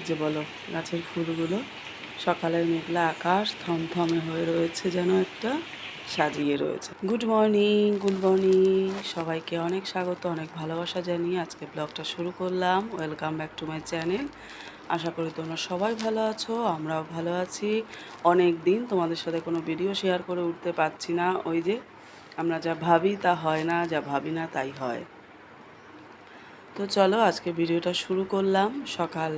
লাগছে বলো, গাছের ফুলগুলো সকালের মেঘলা আকাশ থমথমে হয়ে রয়েছে যেন একটা সাজিয়ে রয়েছে। গুড মর্নিং গুড মর্নিং সবাইকে অনেক স্বাগত, অনেক ভালোবাসা জানিয়ে আজকে ব্লগটা শুরু করলাম। Welcome back to my channel আশা করি তোমরা সবাই ভালো আছো, আমরাও ভালো আছি। অনেক দিন তোমাদের সাথে কোনো ভিডিও শেয়ার করে উঠতে পারছি না। ওই যে আমরা যা ভাবি তা হয় না, যা ভাবি না তাই হয়। তো চলো আজকে ভিডিওটা শুরু করলাম। সকাল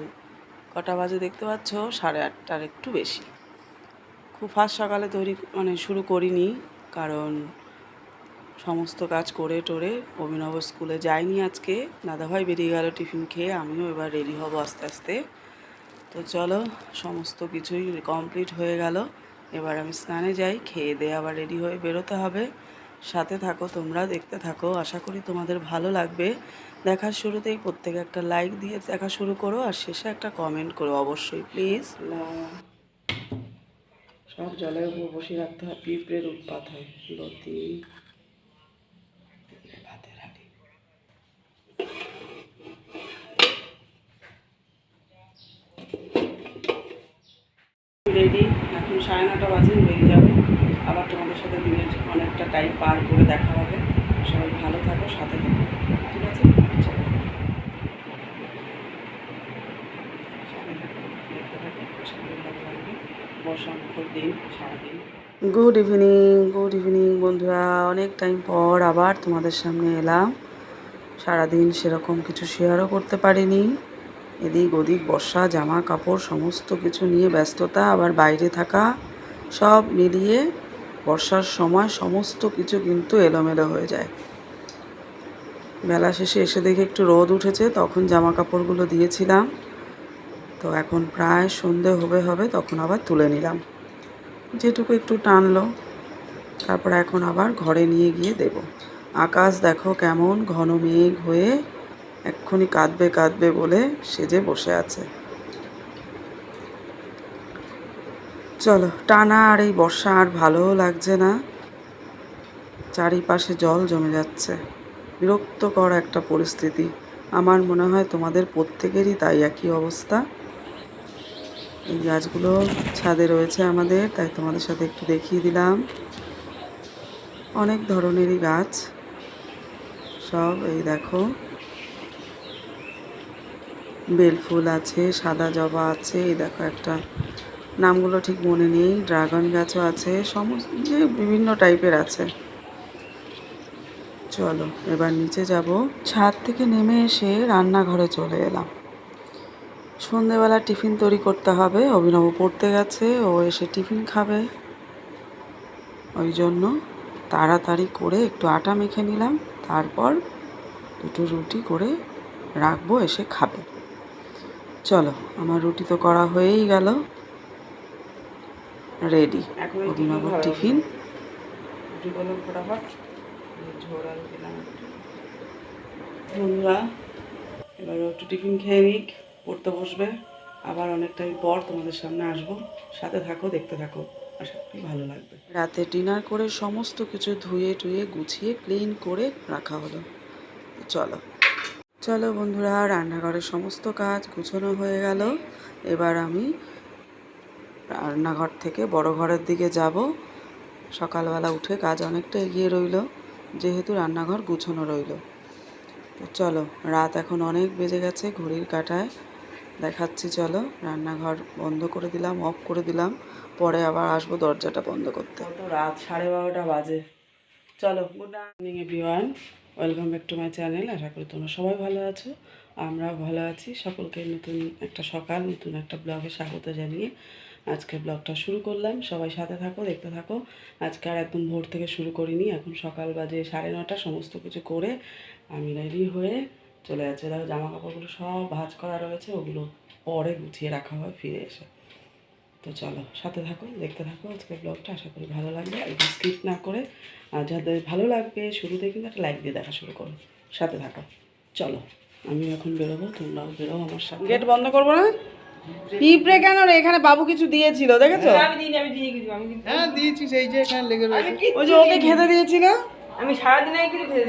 কটা বাজে দেখতে পাচ্ছ? সাড়ে আটটার একটু বেশি। খুব ফার্স্ট সকালে তৈরি মানে শুরু করিনি, কারণ সমস্ত কাজ করে টোরে অভিনব স্কুলে যাইনি আজকে। দাদাভাই বেরিয়ে গেল টিফিন খেয়ে, আমিও এবার রেডি হব আস্তে আস্তে। তো চলো, সমস্ত কিছুই কমপ্লিট হয়ে গেল। এবার আমি স্নানে যাই, খেয়ে দিয়ে আবার রেডি হয়ে বেরোতে হবে। সাথে থাকো তোমরা, দেখতে থাকো। আশা করি তোমাদের ভালো লাগবে। দেখার শুরুতেই প্রত্যেকে একটা লাইক দিয়ে দেখা শুরু করো আর শেষে একটা কমেন্ট করো অবশ্যই প্লিজ সব জলের উপর বসে রাখতে হয়, পিঁপড়ের উৎপাত হয় রেডি এখন সাড়ে নটা বাজে বেরিয়ে যাবে। আবার তোমাদের সাথে দিনের অনেকটা টাইম পার করে দেখা হবে। সবাই ভালো থাকো, সাথে থাকো ঠিক আছে চলো সাথে থাকো, দেখতে থাকো, আশা করি ভালো গুড ইভিনিং গুড ইভিনিং বন্ধুরা। অনেক টাইম পর আবার তোমাদের সামনে এলাম। সারাদিন সেরকম কিছু শেয়ারও করতে পারিনি। এদিক ওদিক বর্ষা জামা কাপড় সমস্ত কিছু নিয়ে ব্যস্ততা, আবার বাইরে থাকা, সব মিলিয়ে বর্ষার সময় সমস্ত কিছু কিন্তু এলোমেলো হয়ে যায়। বেলা শেষে এসে দেখে একটু রোদ উঠেছে, তখন জামা কাপড়গুলো দিয়েছিলাম। তো এখন প্রায় সন্ধে হবে হবে, তখন আবার তুলে নিলাম। যেটুকু একটু টানলো, তারপর এখন আবার ঘরে নিয়ে গিয়ে দেব। আকাশ দেখো কেমন ঘন মেঘ হয়ে এক্ষুনি কাঁদবে কাঁদবে বলে সেজে বসে আছে। চলো, টানা আর এই বর্ষা আর ভালোও লাগছে না। চারিপাশে জল জমে যাচ্ছে। বিরক্তকর একটা পরিস্থিতি। আমার মনে হয় তোমাদের প্রত্যেকেরই তাই একই অবস্থা। এই গাছগুলো ছাদে রয়েছে আমাদের, তাই তোমাদের সাথে একটু দেখিয়ে দিলাম। অনেক ধরনেরই গাছ, সব এই দেখো। বেলফুল আছে, সাদা জবা আছে, এই দেখো একটা। নামগুলো ঠিক মনে নেই, ড্রাগন গাছও আছে, সমস্ত যে বিভিন্ন টাইপের আছে। চলো, এবার নিচে যাব। ছাদ থেকে নেমে এসে রান্নাঘরে চলে এলাম। সন্ধেবেলা টিফিন তৈরি করতে হবে। অভিনব পড়তে গেছে ও এসে টিফিন খাবে। ওই জন্য তাড়াতাড়ি করে একটু আটা মেখে নিলাম তারপর দুটো রুটি করে রাখব এসে খাবে। চলো আমার রুটি তো করা হয়েই গেল। রেডি অভিনবর টিফিন বন্ধুরা এবার একটু টিফিন খেয়ে নিক। পড়তে বসবে। আবার অনেক টাইম পর তোমাদের সামনে আসব। সাথে থাকো, দেখতে থাকো। আশা ভালো লাগবে। রাতে ডিনার করে সমস্ত কিছু ধুয়ে টুয়ে গুছিয়ে ক্লিন করে রাখা হলো। চলো। চলো বন্ধুরা, রান্নাঘরের সমস্ত কাজ গুছানো হয়ে গেল। এবার আমি রান্নাঘর থেকে বড় ঘরের দিকে যাব। সকালবেলা উঠে কাজ অনেকটা এগিয়ে রইল, যেহেতু রান্নাঘর গুছানো রইল। চলো, রাত এখন অনেক বেজে গেছে ঘড়ির কাঁটায়। দেখাচ্ছি, চলো। রান্নাঘর বন্ধ করে দিলাম অফ করে দিলাম। পরে আবার আসব দরজাটা বন্ধ করতে। রাত সাড়ে বারোটা বাজে। চলো good morning everyone welcome back to my channel আশা করি তোমরা সবাই ভালো আছো। আমরাও ভালো আছি। সকলকে নতুন একটা সকাল, নতুন একটা ব্লগে স্বাগত জানিয়ে আজকে ব্লগটা শুরু করলাম। সবাই সাথে থাকো, দেখতে থাকো। আজকে আর একদম ভোর থেকে শুরু করিনি। এখন সকাল বাজে সাড়ে নটা, সমস্ত কিছু করে আমি রেডি হয়ে চলে যাচ্ছে। দেখো জামা কাপড়গুলো সব ভাঁজ করা রয়েছে ওগুলো পরে গুছিয়ে রাখা হয় ফিরে এসে। তো চলো সাথে থাকো দেখতে থাকো আজকে ব্লগটা আশা করি ভালো লাগবে। একদম স্কিপ না করে আর যাদের ভালো লাগবে শুরুতে কিন্তু একটা লাইক দিয়ে দেখা শুরু করো সাথে থাকো চলো আমি এখন বেরোবো তোমরাও বেরো আমার সাথে। গেট বন্ধ করব না? পিঁপড়ে কেন রে? এখানে বাবু কিছু দিয়েছিল দেখেছ? আমি দিইনি আমি দিয়ে গেছি আমি হ্যাঁ দিয়েছি সেই যে এখানে লেগে রয়েছে। ওই যে ওকে খেতে দিয়েছিল? আমি সারাদিন আগে কিছু খেতে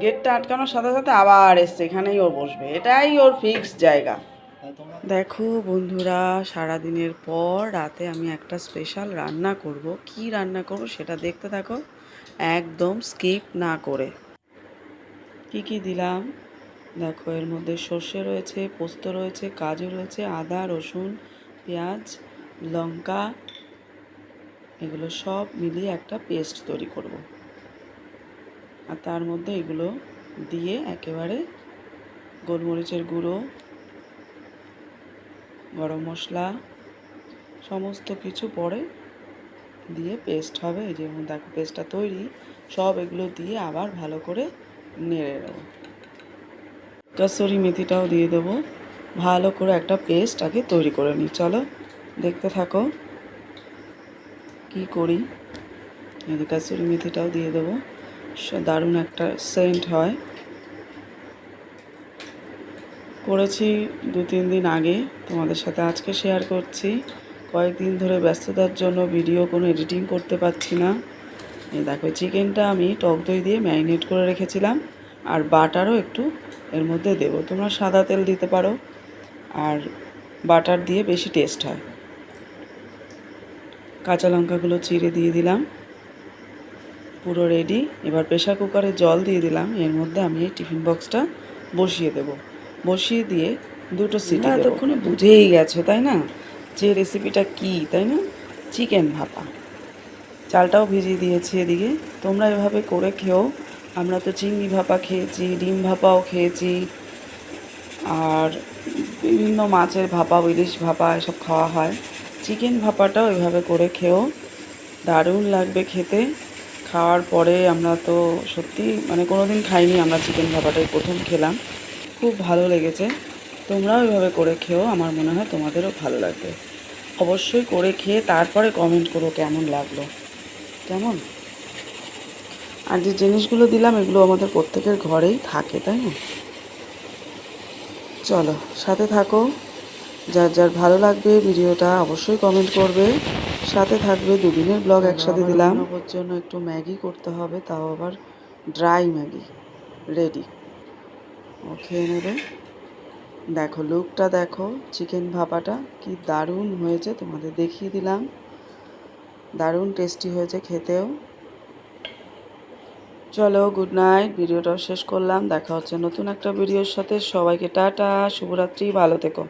গেটটা আটকানোর সাথে সাথে আবার এসছে, এখানেই ও বসবে। এটাই ওর ফিক্স জায়গা। দেখো বন্ধুরা, সারাদিনের পর রাতে আমি একটা স্পেশাল রান্না করব। কি রান্না করব সেটা দেখতে থাকো। একদম স্কিপ না করে। কি কি দিলাম? দেখো, এর মধ্যে সর্ষে রয়েছে, পোস্ত রয়েছে, কাজু রয়েছে, আদা, রসুন, পেঁয়াজ, লঙ্কা এগুলো সব মিলিয়ে একটা পেস্ট তৈরি করব। আর তার মধ্যে এগুলো দিয়ে একেবারে গোলমরিচের গুঁড়ো, গরম মশলা, সমস্ত কিছু পরে দিয়ে পেস্ট হবে। এই যে দেখো পেস্টটা তৈরি, সব এগুলো দিয়ে আবার ভালো করে নেড়ে দেবো কসুরি মেথিটাও দিয়ে দেবো। ভালো করে একটা পেস্ট আগে তৈরি করে নিই। চলো দেখতে থাকো। কি করি? যে মেথিটাও দিয়ে দেবো। দারুণ একটা সেন্ট হয়। করেছি দু তিন দিন আগে, তোমাদের সাথে আজকে শেয়ার করছি। কয়েকদিন ধরে ব্যস্ততার জন্য ভিডিও কোনো এডিটিং করতে পারছি না। দেখো চিকেনটা আমি টক দই দিয়ে ম্যারিনেট করে রেখেছিলাম। আর বাটারও একটু এর মধ্যে দেবো। তোমরা সাদা তেল দিতে পারো। আর বাটার দিয়ে বেশি টেস্ট হয়। কাঁচা লঙ্কাগুলো চিড়ে দিয়ে দিলাম। পুরো রেডি এবার প্রেশার কুকারে জল দিয়ে দিলাম। এর মধ্যে আমি এই টিফিন বক্সটা বসিয়ে দেব। বসিয়ে দিয়ে দুটো সিটি এতক্ষণে বুঝেই গেছো তাই না? যে রেসিপিটা কি তাই না? চিকেন ভাপা। চালটাও ভিজিয়ে দিয়েছি এদিকে। তোমরা এভাবে করে খেও। আমরা তো চিংড়ি ভাপা খেয়েছি ডিম ভাপাও খেয়েছি। আর বিভিন্ন মাছের ভাপা ইলিশ ভাপা এসব খাওয়া হয়। চিকেন ভাপাটাও এভাবে করে খেও। দারুণ লাগবে খেতে। খাওয়ার পরে আমরা তো সত্যি মানে কোনো দিন খাইনি আমরা চিকেন ভাপাটাই প্রথম খেলাম। খুব ভালো লেগেছে। তোমরাও এভাবে করে খেও, আমার মনে হয় তোমাদেরও ভালো লাগবে। অবশ্যই করে খেয়ে তারপরে কমেন্ট করো কেমন লাগল। কেমন? আর যে জিনিসগুলো দিলাম এগুলো আমাদের প্রত্যেকের ঘরেই থাকে, তাই না? চলো, সাথে থাকো। যার যার ভালো লাগবে ভিডিওটা অবশ্যই কমেন্ট করবে। সাথে থাকবে দুদিনের ব্লগ একসাথে দিলাম। ওর জন্য একটু ম্যাগি করতে হবে তাও আবার ড্রাই ম্যাগি রেডি ও খেয়ে নেবে। দেখো লুকটা দেখো চিকেন ভাপাটা কি দারুণ হয়েছে তোমাদের দেখিয়ে দিলাম। দারুণ টেস্টি হয়েছে খেতেও। চলো গুড নাইট ভিডিওটাও শেষ করলাম। দেখা হচ্ছে নতুন একটা ভিডিওর সাথে। সবাইকে টাটা শুভরাত্রি ভালো থেকো।